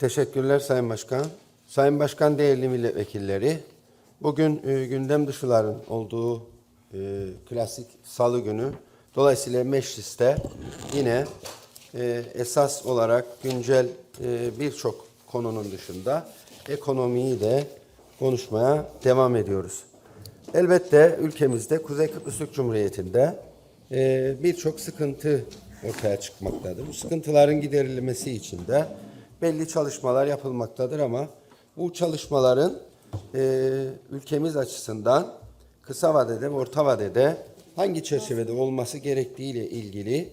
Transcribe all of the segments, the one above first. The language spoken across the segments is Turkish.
Teşekkürler Sayın Başkan. Sayın Başkan değerli milletvekilleri, bugün e, gündem dışıların olduğu e, klasik salı günü. Dolayısıyla mecliste yine e, esas olarak güncel e, birçok konunun dışında ekonomiyi de konuşmaya devam ediyoruz. Elbette ülkemizde Kuzey Kıbrıs Türk Cumhuriyeti'nde e, birçok sıkıntı ortaya çıkmaktadır. Bu sıkıntıların giderilmesi için de belli çalışmalar yapılmaktadır ama bu çalışmaların e, ülkemiz açısından kısa vadede ve orta vadede hangi çerçevede olması gerektiğiyle ilgili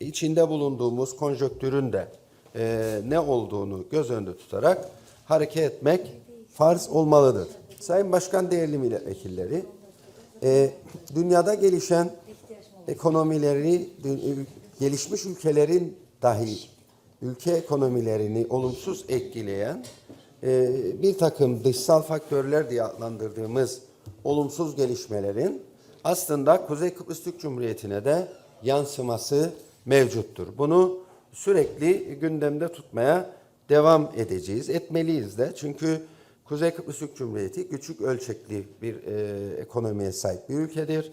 içinde bulunduğumuz konjonktürün de e, ne olduğunu göz önünde tutarak hareket etmek farz olmalıdır. Sayın Başkan değerli milletvekilleri, e, dünyada gelişen ekonomileri, gelişmiş ülkelerin dahi ülke ekonomilerini olumsuz etkileyen e, bir takım dışsal faktörler diye adlandırdığımız olumsuz gelişmelerin aslında Kuzey Kıbrıs Türk Cumhuriyeti'ne de yansıması mevcuttur. Bunu sürekli gündemde tutmaya devam edeceğiz, etmeliyiz de. Çünkü Kuzey Kıbrıs Türk Cumhuriyeti küçük ölçekli bir e, ekonomiye sahip bir ülkedir.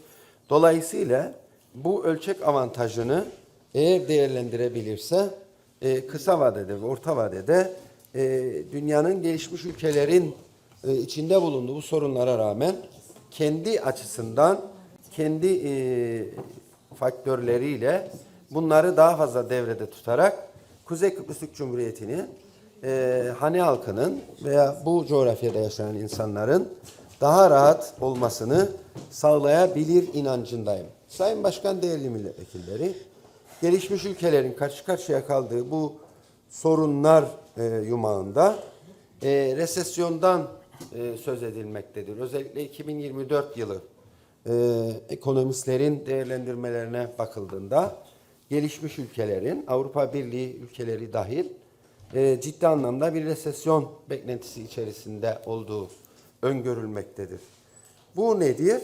Dolayısıyla bu ölçek avantajını eğer değerlendirebilirse e, kısa vadede ve orta vadede e, dünyanın gelişmiş ülkelerin e, içinde bulunduğu bu sorunlara rağmen kendi açısından kendi e, faktörleriyle bunları daha fazla devrede tutarak Kuzey Kıbrıs Cumhuriyeti'ni e, hani halkının veya bu coğrafyada yaşayan insanların daha rahat olmasını sağlayabilir inancındayım. Sayın Başkan değerli milletvekilleri, gelişmiş ülkelerin karşı karşıya kaldığı bu sorunlar e, yumağında e, resesyondan e, söz edilmektedir. Özellikle 2024 yılı e, ekonomistlerin değerlendirmelerine bakıldığında gelişmiş ülkelerin, Avrupa Birliği ülkeleri dahil e, ciddi anlamda bir resesyon beklentisi içerisinde olduğu öngörülmektedir. Bu nedir?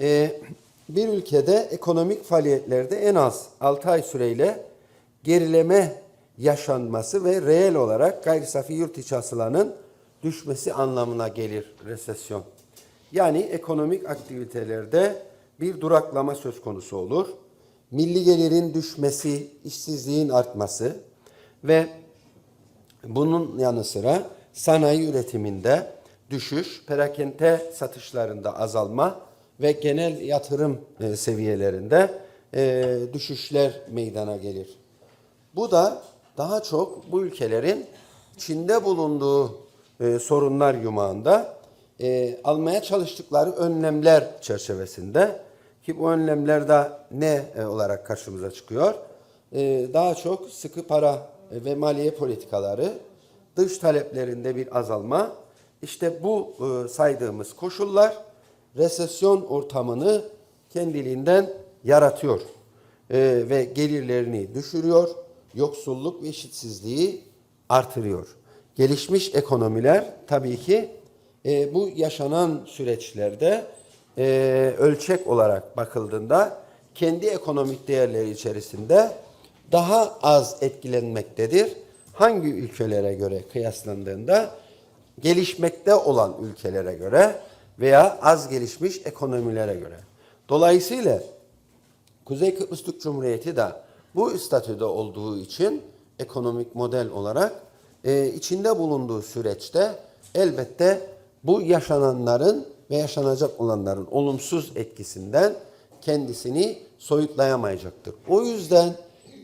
E, bir ülkede ekonomik faaliyetlerde en az 6 ay süreyle gerileme yaşanması ve reel olarak gayri safi yurt içi hasılanın düşmesi anlamına gelir resesyon. Yani ekonomik aktivitelerde bir duraklama söz konusu olur. Milli gelirin düşmesi, işsizliğin artması ve bunun yanı sıra sanayi üretiminde düşüş, perakende satışlarında azalma ve genel yatırım e, seviyelerinde e, düşüşler meydana gelir. Bu da daha çok bu ülkelerin Çin'de bulunduğu e, sorunlar yumağında almaya çalıştıkları önlemler çerçevesinde ki bu önlemler de ne olarak karşımıza çıkıyor? Daha çok sıkı para ve maliye politikaları, dış taleplerinde bir azalma. İşte bu saydığımız koşullar resesyon ortamını kendiliğinden yaratıyor E, ve gelirlerini düşürüyor, yoksulluk ve eşitsizliği artırıyor. Gelişmiş ekonomiler tabii ki e, bu yaşanan süreçlerde e, ölçek olarak bakıldığında kendi ekonomik değerleri içerisinde daha az etkilenmektedir. Hangi ülkelere göre kıyaslandığında gelişmekte olan ülkelere göre veya az gelişmiş ekonomilere göre. Dolayısıyla Kuzey Kıbrıs Türk Cumhuriyeti de bu statüde olduğu için ekonomik model olarak e, içinde bulunduğu süreçte elbette bu yaşananların ve yaşanacak olanların olumsuz etkisinden kendisini soyutlayamayacaktır. O yüzden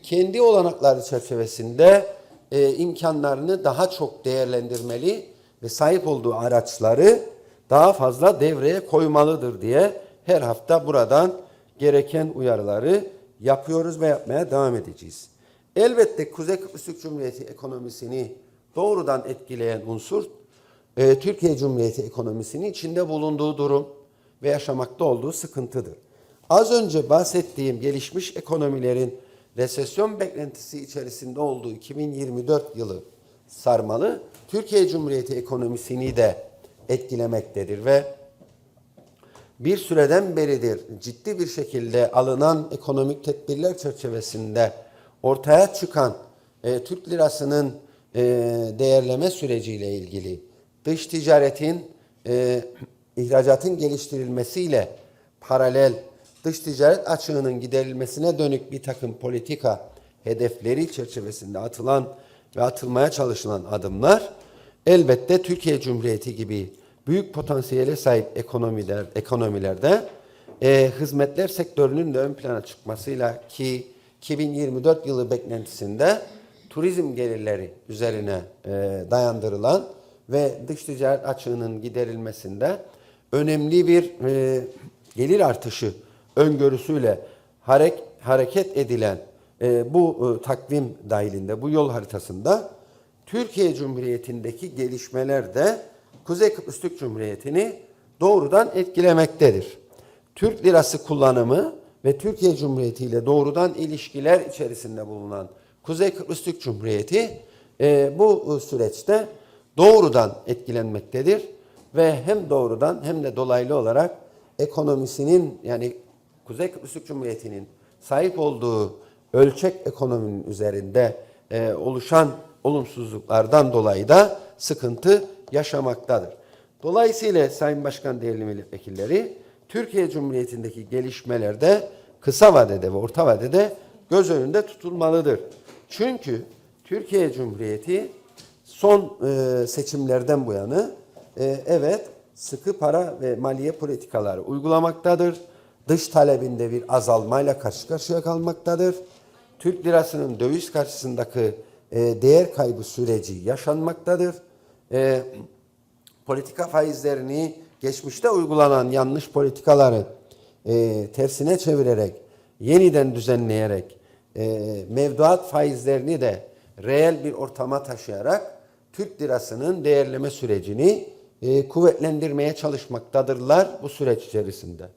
kendi olanakları çerçevesinde e, imkanlarını daha çok değerlendirmeli ve sahip olduğu araçları daha fazla devreye koymalıdır diye her hafta buradan gereken uyarıları yapıyoruz ve yapmaya devam edeceğiz. Elbette Kuzey Kıbrıs Cumhuriyeti ekonomisini doğrudan etkileyen unsur e, Türkiye Cumhuriyeti ekonomisinin içinde bulunduğu durum ve yaşamakta olduğu sıkıntıdır. Az önce bahsettiğim gelişmiş ekonomilerin resesyon beklentisi içerisinde olduğu 2024 yılı sarmalı Türkiye Cumhuriyeti ekonomisini de etkilemektedir ve bir süreden beridir ciddi bir şekilde alınan ekonomik tedbirler çerçevesinde ortaya çıkan e, Türk lirasının e, değerleme süreciyle ilgili dış ticaretin e, ihracatın geliştirilmesiyle paralel dış ticaret açığının giderilmesine dönük bir takım politika hedefleri çerçevesinde atılan ve atılmaya çalışılan adımlar elbette Türkiye Cumhuriyeti gibi büyük potansiyele sahip ekonomiler, ekonomilerde e, hizmetler sektörünün de ön plana çıkmasıyla ki 2024 yılı beklentisinde turizm gelirleri üzerine e, dayandırılan ve dış ticaret açığının giderilmesinde önemli bir e, gelir artışı öngörüsüyle harek, hareket edilen e, bu e, takvim dahilinde, bu yol haritasında Türkiye Cumhuriyeti'ndeki gelişmeler de Kuzey Kıbrıs Türk Cumhuriyeti'ni doğrudan etkilemektedir. Türk lirası kullanımı ve Türkiye Cumhuriyeti ile doğrudan ilişkiler içerisinde bulunan Kuzey Kıbrıs Türk Cumhuriyeti e, bu süreçte doğrudan etkilenmektedir ve hem doğrudan hem de dolaylı olarak ekonomisinin yani Kuzey Kıbrıs Türk Cumhuriyeti'nin sahip olduğu ölçek ekonominin üzerinde e, oluşan olumsuzluklardan dolayı da sıkıntı yaşamaktadır. Dolayısıyla Sayın Başkan değerli milletvekilleri Türkiye Cumhuriyeti'ndeki gelişmelerde kısa vadede ve orta vadede göz önünde tutulmalıdır. Çünkü Türkiye Cumhuriyeti son e, seçimlerden bu yana e, evet sıkı para ve maliye politikaları uygulamaktadır. Dış talebinde bir azalmayla karşı karşıya kalmaktadır. Türk lirasının döviz karşısındaki e, değer kaybı süreci yaşanmaktadır. E, politika faizlerini geçmişte uygulanan yanlış politikaları e, tersine çevirerek, yeniden düzenleyerek, mevduat faizlerini de reel bir ortama taşıyarak Türk lirasının değerleme sürecini kuvvetlendirmeye çalışmaktadırlar bu süreç içerisinde.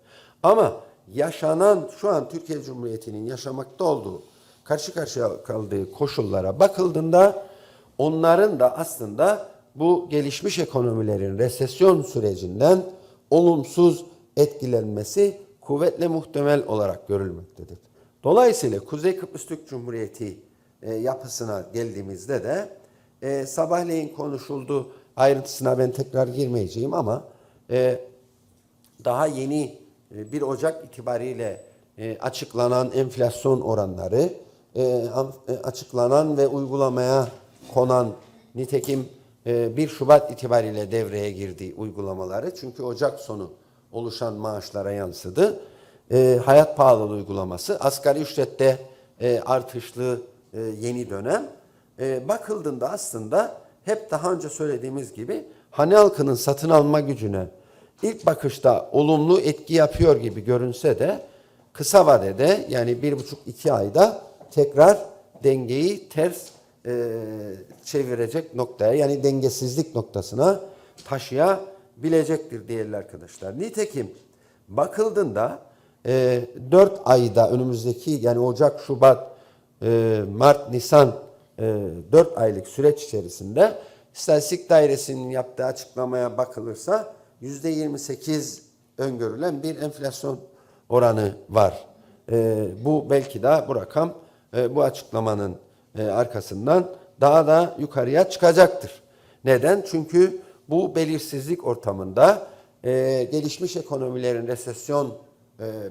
Ama yaşanan şu an Türkiye Cumhuriyeti'nin yaşamakta olduğu karşı karşıya kaldığı koşullara bakıldığında onların da aslında bu gelişmiş ekonomilerin resesyon sürecinden olumsuz etkilenmesi kuvvetle muhtemel olarak görülmektedir. Dolayısıyla Kuzey Kıbrıs Türk Cumhuriyeti e, yapısına geldiğimizde de e, sabahleyin konuşuldu ayrıntısına ben tekrar girmeyeceğim ama e, daha yeni e, 1 Ocak itibariyle e, açıklanan enflasyon oranları, e, e, açıklanan ve uygulamaya konan nitekim e, 1 Şubat itibariyle devreye girdiği uygulamaları çünkü Ocak sonu oluşan maaşlara yansıdı. E, hayat pahalılığı uygulaması, asgari ücrette artışlı yeni dönem. E, bakıldığında aslında hep daha önce söylediğimiz gibi hane halkının satın alma gücüne ilk bakışta olumlu etki yapıyor gibi görünse de kısa vadede yani bir buçuk iki ayda tekrar dengeyi ters e, çevirecek noktaya yani dengesizlik noktasına taşıyabilecektir değerli arkadaşlar. Nitekim bakıldığında e, 4 ayda önümüzdeki yani Ocak, Şubat, e, Mart, Nisan e, 4 aylık süreç içerisinde İstatistik Dairesi'nin yaptığı açıklamaya bakılırsa %28 öngörülen bir enflasyon oranı var. E, bu belki de bu rakam e, bu açıklamanın e, arkasından daha da yukarıya çıkacaktır. Neden? Çünkü bu belirsizlik ortamında e, gelişmiş ekonomilerin resesyon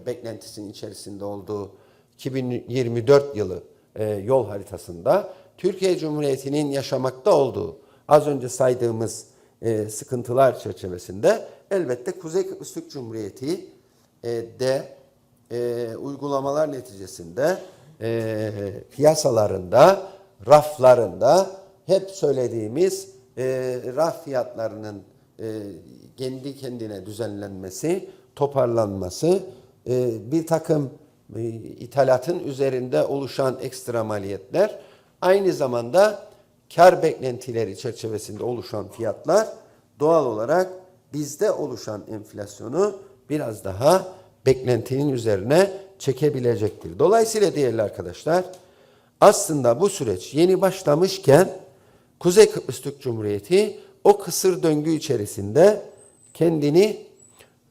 beklentisinin içerisinde olduğu 2024 yılı yol haritasında Türkiye Cumhuriyeti'nin yaşamakta olduğu az önce saydığımız sıkıntılar çerçevesinde elbette Kuzey Kıbrıs Türk Cumhuriyeti de uygulamalar neticesinde e, piyasalarında, raflarında hep söylediğimiz e, raf fiyatlarının e, kendi kendine düzenlenmesi, toparlanması, e, bir takım e, ithalatın üzerinde oluşan ekstra maliyetler, aynı zamanda kar beklentileri çerçevesinde oluşan fiyatlar doğal olarak bizde oluşan enflasyonu biraz daha beklentinin üzerine çekebilecektir. Dolayısıyla değerli arkadaşlar aslında bu süreç yeni başlamışken Kuzey Kıbrıs Türk Cumhuriyeti o kısır döngü içerisinde kendini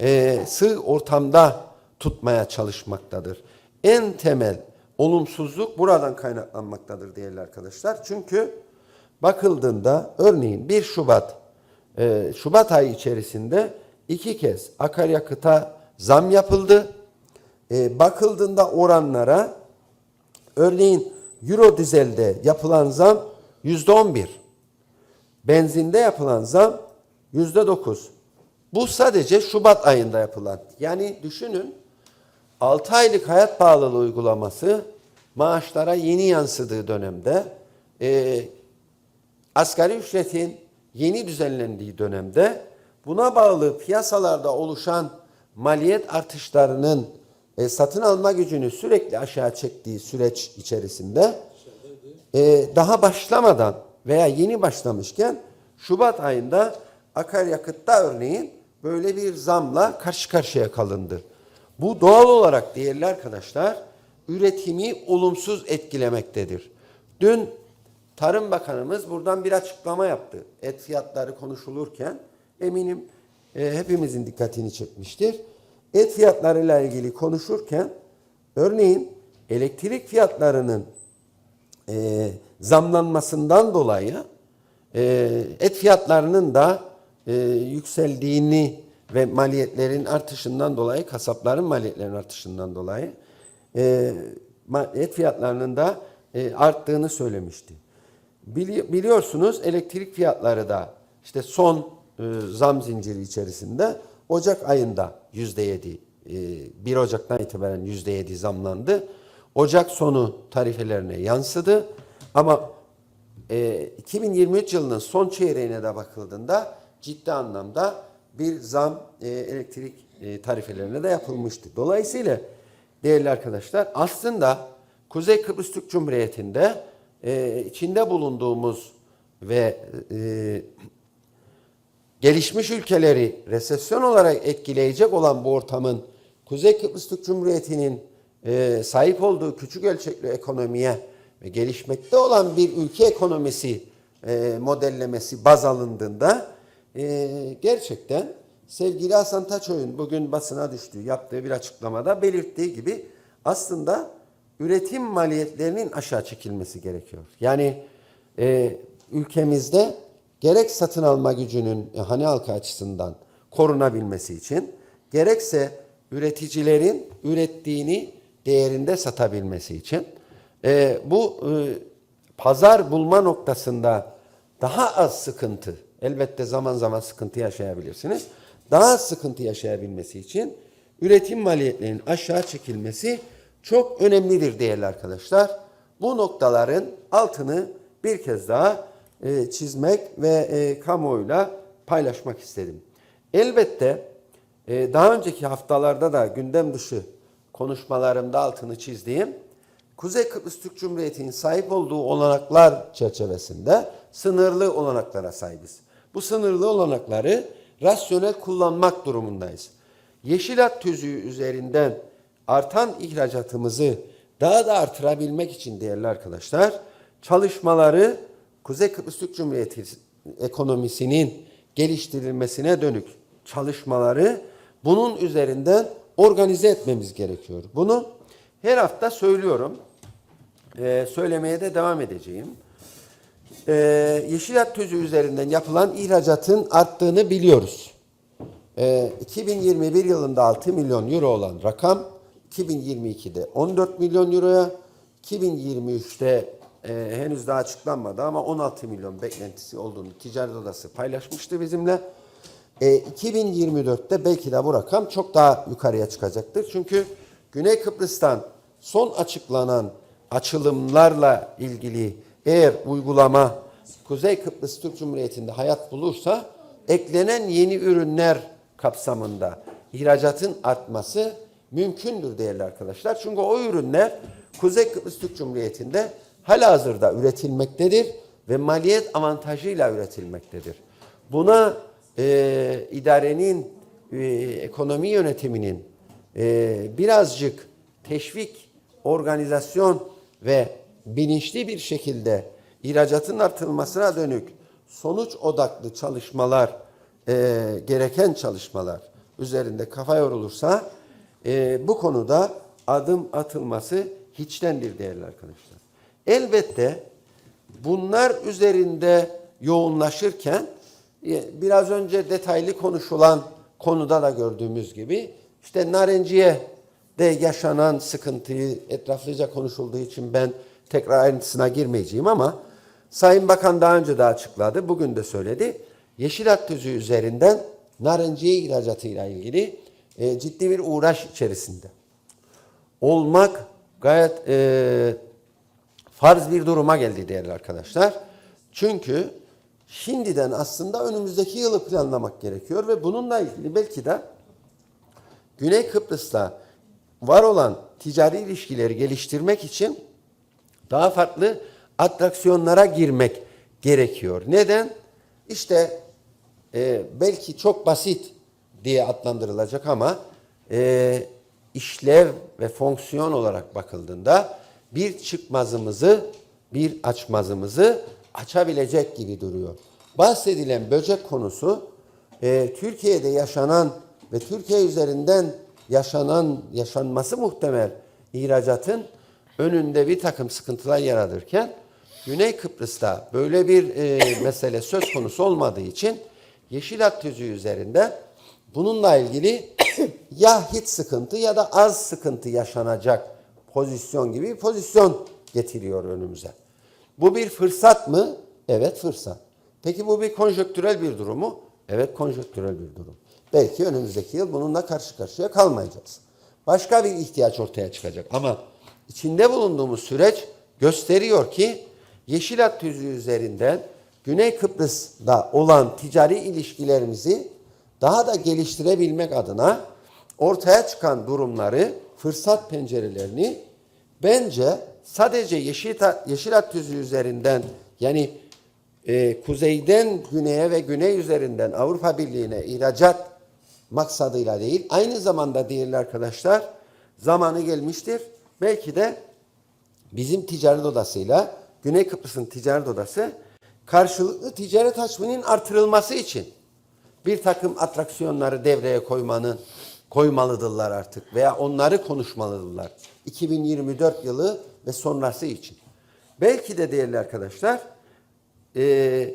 e, sığ ortamda tutmaya çalışmaktadır. En temel olumsuzluk buradan kaynaklanmaktadır değerli arkadaşlar. Çünkü bakıldığında örneğin 1 Şubat e, Şubat ayı içerisinde iki kez akaryakıta zam yapıldı. E, bakıldığında oranlara örneğin Euro dizelde yapılan zam yüzde on bir. Benzinde yapılan zam yüzde dokuz. Bu sadece Şubat ayında yapılan. Yani düşünün 6 aylık hayat pahalılığı uygulaması maaşlara yeni yansıdığı dönemde e, asgari ücretin yeni düzenlendiği dönemde buna bağlı piyasalarda oluşan maliyet artışlarının e, satın alma gücünü sürekli aşağı çektiği süreç içerisinde e, daha başlamadan veya yeni başlamışken Şubat ayında akaryakıtta örneğin böyle bir zamla karşı karşıya kalındı. Bu doğal olarak değerli arkadaşlar üretimi olumsuz etkilemektedir. Dün Tarım Bakanımız buradan bir açıklama yaptı. Et fiyatları konuşulurken eminim e, hepimizin dikkatini çekmiştir. Et fiyatlarıyla ilgili konuşurken örneğin elektrik fiyatlarının e, zamlanmasından dolayı e, et fiyatlarının da e, yükseldiğini ve maliyetlerin artışından dolayı, kasapların maliyetlerin artışından dolayı e, et fiyatlarının da e, arttığını söylemişti. Bili- biliyorsunuz elektrik fiyatları da işte son e, zam zinciri içerisinde Ocak ayında yüzde yedi, e, 1 Ocak'tan itibaren yüzde yedi zamlandı. Ocak sonu tarifelerine yansıdı ama e, 2023 yılının son çeyreğine de bakıldığında ciddi anlamda bir zam e, elektrik e, tarifelerine de yapılmıştı. Dolayısıyla değerli arkadaşlar aslında Kuzey Kıbrıs Türk Cumhuriyeti'nde e, içinde bulunduğumuz ve e, gelişmiş ülkeleri resesyon olarak etkileyecek olan bu ortamın Kuzey Kıbrıs Türk Cumhuriyeti'nin e, sahip olduğu küçük ölçekli ekonomiye ve gelişmekte olan bir ülke ekonomisi e, modellemesi baz alındığında e, gerçekten sevgili Hasan Taçoy'un bugün basına düştüğü yaptığı bir açıklamada belirttiği gibi aslında üretim maliyetlerinin aşağı çekilmesi gerekiyor. Yani e, ülkemizde gerek satın alma gücünün e, hane halkı açısından korunabilmesi için gerekse üreticilerin ürettiğini değerinde satabilmesi için e, bu e, pazar bulma noktasında daha az sıkıntı elbette zaman zaman sıkıntı yaşayabilirsiniz. Daha az sıkıntı yaşayabilmesi için üretim maliyetlerinin aşağı çekilmesi çok önemlidir değerli arkadaşlar. Bu noktaların altını bir kez daha e, çizmek ve e, kamuoyuyla paylaşmak istedim. Elbette e, daha önceki haftalarda da gündem dışı konuşmalarımda altını çizdiğim Kuzey Kıbrıs Türk Cumhuriyeti'nin sahip olduğu olanaklar çerçevesinde sınırlı olanaklara sahibiz. Bu sınırlı olanakları rasyonel kullanmak durumundayız. Yeşilat tüzüğü üzerinden artan ihracatımızı daha da artırabilmek için değerli arkadaşlar çalışmaları Kuzey Kıbrıs Cumhuriyeti ekonomisinin geliştirilmesine dönük çalışmaları bunun üzerinden organize etmemiz gerekiyor. Bunu her hafta söylüyorum. Ee, söylemeye de devam edeceğim. Ee, Yeşilat Tüzüğü üzerinden yapılan ihracatın arttığını biliyoruz. Ee, 2021 yılında 6 milyon euro olan rakam 2022'de 14 milyon euroya, 2023'te e, henüz daha açıklanmadı ama 16 milyon beklentisi olduğunu ticaret odası paylaşmıştı bizimle. E, 2024'te belki de bu rakam çok daha yukarıya çıkacaktır. Çünkü Güney Kıbrıs'tan son açıklanan açılımlarla ilgili eğer uygulama Kuzey Kıbrıs Türk Cumhuriyeti'nde hayat bulursa eklenen yeni ürünler kapsamında ihracatın artması mümkündür değerli arkadaşlar. Çünkü o ürünler Kuzey Kıbrıs Türk Cumhuriyeti'nde halihazırda üretilmektedir ve maliyet avantajıyla üretilmektedir. Buna e, idarenin, e, ekonomi yönetiminin e, birazcık teşvik, organizasyon ve bilinçli bir şekilde ihracatın artırılmasına dönük sonuç odaklı çalışmalar, e, gereken çalışmalar üzerinde kafa yorulursa e, bu konuda adım atılması hiçtendir değerli arkadaşlar. Elbette bunlar üzerinde yoğunlaşırken e, biraz önce detaylı konuşulan konuda da gördüğümüz gibi işte Narenciye de yaşanan sıkıntıyı etraflıca konuşulduğu için ben tekrar ayrıntısına girmeyeceğim ama Sayın Bakan daha önce de açıkladı, bugün de söyledi. Yeşil Hat Tüzüğü üzerinden narenciye ihracatıyla ilgili e, ciddi bir uğraş içerisinde olmak gayet e, farz bir duruma geldi değerli arkadaşlar. Çünkü şimdiden aslında önümüzdeki yılı planlamak gerekiyor ve bununla ilgili belki de Güney Kıbrıs'ta var olan ticari ilişkileri geliştirmek için daha farklı atraksiyonlara girmek gerekiyor. Neden? İşte e, belki çok basit diye adlandırılacak ama e, işlev ve fonksiyon olarak bakıldığında bir çıkmazımızı, bir açmazımızı açabilecek gibi duruyor. Bahsedilen böcek konusu e, Türkiye'de yaşanan ve Türkiye üzerinden yaşanan, yaşanması muhtemel ihracatın önünde bir takım sıkıntılar yaratırken Güney Kıbrıs'ta böyle bir e, mesele söz konusu olmadığı için Yeşil Hat Tüzüğü üzerinde bununla ilgili ya hiç sıkıntı ya da az sıkıntı yaşanacak pozisyon gibi bir pozisyon getiriyor önümüze. Bu bir fırsat mı? Evet fırsat. Peki bu bir konjöktürel bir durum mu? Evet konjöktürel bir durum. Belki önümüzdeki yıl bununla karşı karşıya kalmayacağız. Başka bir ihtiyaç ortaya çıkacak ama içinde bulunduğumuz süreç gösteriyor ki Yeşil Hat Tüzüğü üzerinden Güney Kıbrıs'da olan ticari ilişkilerimizi daha da geliştirebilmek adına ortaya çıkan durumları, fırsat pencerelerini bence sadece Yeşil, Ta- Yeşil Hat Tüzüğü üzerinden yani e, kuzeyden güneye ve güney üzerinden Avrupa Birliği'ne ihracat maksadıyla değil, aynı zamanda değerli arkadaşlar zamanı gelmiştir. Belki de bizim ticaret odasıyla Güney Kıbrıs'ın ticaret odası karşılıklı ticaret hacminin artırılması için bir takım atraksiyonları devreye koymanın koymalıdırlar artık veya onları konuşmalıdırlar. 2024 yılı ve sonrası için. Belki de değerli arkadaşlar e,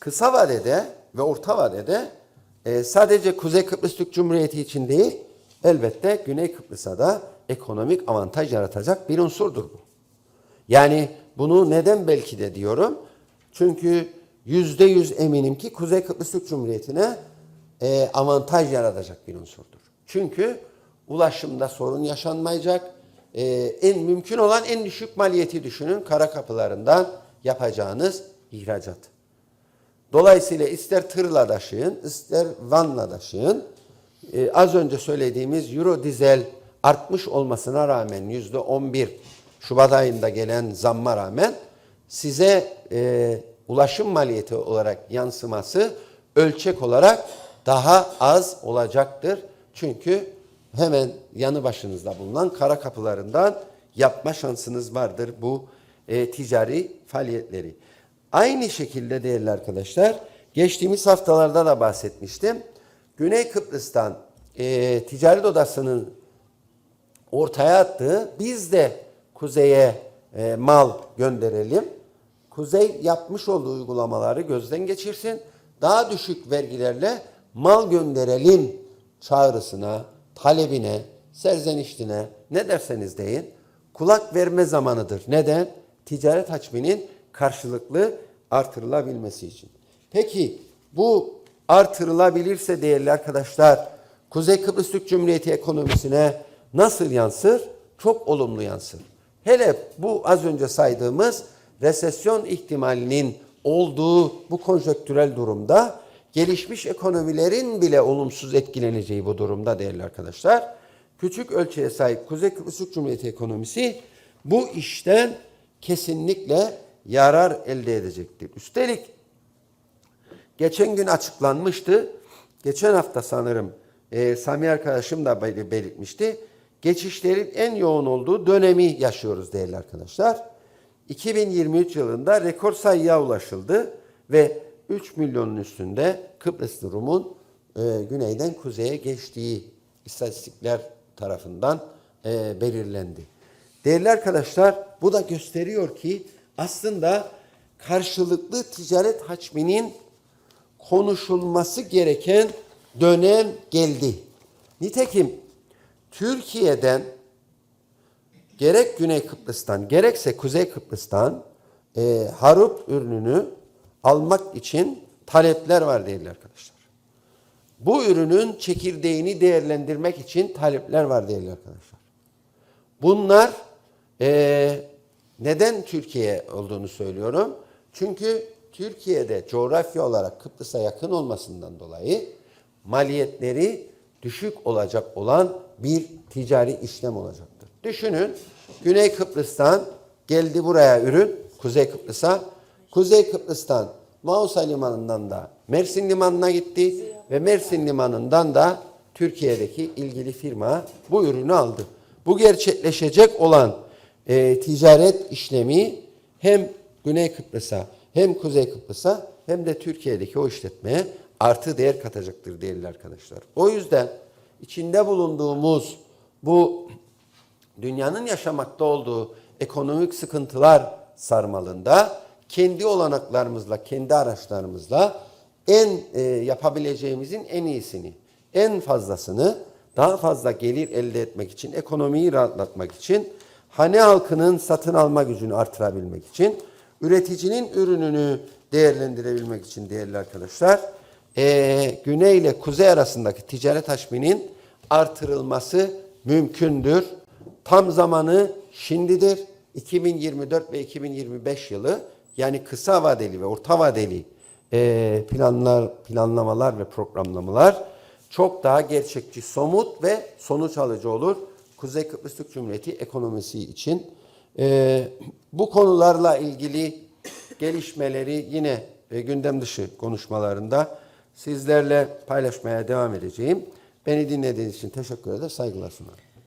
kısa vadede ve orta vadede e, sadece Kuzey Kıbrıs Türk Cumhuriyeti için değil elbette Güney Kıbrıs'a da ekonomik avantaj yaratacak bir unsurdur bu. Yani bunu neden belki de diyorum? Çünkü yüzde yüz eminim ki Kuzey Kıbrıs Türk Cumhuriyeti'ne e, avantaj yaratacak bir unsurdur. Çünkü ulaşımda sorun yaşanmayacak. E, en mümkün olan en düşük maliyeti düşünün. Kara kapılarından yapacağınız ihracat. Dolayısıyla ister tırla taşıyın, ister vanla taşıyın. Ee, az önce söylediğimiz Euro dizel artmış olmasına rağmen yüzde 11 Şubat ayında gelen zamma rağmen size e, ulaşım maliyeti olarak yansıması ölçek olarak daha az olacaktır. Çünkü hemen yanı başınızda bulunan kara kapılarından yapma şansınız vardır bu e, ticari faaliyetleri. Aynı şekilde değerli arkadaşlar, geçtiğimiz haftalarda da bahsetmiştim. Güney Kıbrıs'tan e, ticaret odasının ortaya attığı biz de kuzeye e, mal gönderelim. Kuzey yapmış olduğu uygulamaları gözden geçirsin. Daha düşük vergilerle mal gönderelim çağrısına, talebine, serzeniştine ne derseniz deyin kulak verme zamanıdır. Neden? Ticaret hacminin karşılıklı artırılabilmesi için. Peki bu artırılabilirse değerli arkadaşlar Kuzey Kıbrıs Türk Cumhuriyeti ekonomisine nasıl yansır? Çok olumlu yansır. Hele bu az önce saydığımız resesyon ihtimalinin olduğu bu konjöktürel durumda gelişmiş ekonomilerin bile olumsuz etkileneceği bu durumda değerli arkadaşlar. Küçük ölçüye sahip Kuzey Kıbrıs Türk Cumhuriyeti ekonomisi bu işten kesinlikle yarar elde edecektir. Üstelik geçen gün açıklanmıştı. Geçen hafta sanırım e, Sami arkadaşım da bel- belirtmişti. Geçişlerin en yoğun olduğu dönemi yaşıyoruz değerli arkadaşlar. 2023 yılında rekor sayıya ulaşıldı ve 3 milyonun üstünde Kıbrıs durumun e, güneyden kuzeye geçtiği istatistikler tarafından e, belirlendi. Değerli arkadaşlar bu da gösteriyor ki aslında karşılıklı ticaret hacminin konuşulması gereken dönem geldi. Nitekim Türkiye'den gerek Güney Kıbrıs'tan gerekse Kuzey Kıbrıs'tan e, harup ürününü almak için talepler var değerli arkadaşlar. Bu ürünün çekirdeğini değerlendirmek için talepler var değerli arkadaşlar. Bunlar eee, neden Türkiye olduğunu söylüyorum. Çünkü Türkiye'de coğrafya olarak Kıbrıs'a yakın olmasından dolayı maliyetleri düşük olacak olan bir ticari işlem olacaktır. Düşünün Güney Kıbrıs'tan geldi buraya ürün Kuzey Kıbrıs'a. Kuzey Kıbrıs'tan Mausa Limanı'ndan da Mersin Limanı'na gitti ve Mersin Limanı'ndan da Türkiye'deki ilgili firma bu ürünü aldı. Bu gerçekleşecek olan e, ticaret işlemi hem Güney Kıbrıs'a hem Kuzey Kıbrıs'a hem de Türkiye'deki o işletmeye artı değer katacaktır değerli arkadaşlar. O yüzden içinde bulunduğumuz bu dünyanın yaşamakta olduğu ekonomik sıkıntılar sarmalında kendi olanaklarımızla, kendi araçlarımızla en e, yapabileceğimizin en iyisini, en fazlasını daha fazla gelir elde etmek için, ekonomiyi rahatlatmak için, hane halkının satın alma gücünü artırabilmek için, üreticinin ürününü değerlendirebilmek için değerli arkadaşlar, e, güney ile kuzey arasındaki ticaret hacminin artırılması mümkündür. Tam zamanı şimdidir. 2024 ve 2025 yılı yani kısa vadeli ve orta vadeli e, planlar, planlamalar ve programlamalar çok daha gerçekçi, somut ve sonuç alıcı olur. Kuzey Kıbrıs Türk Cumhuriyeti ekonomisi için. E, bu konularla ilgili gelişmeleri yine e, gündem dışı konuşmalarında sizlerle paylaşmaya devam edeceğim. Beni dinlediğiniz için teşekkür eder, saygılar sunarım.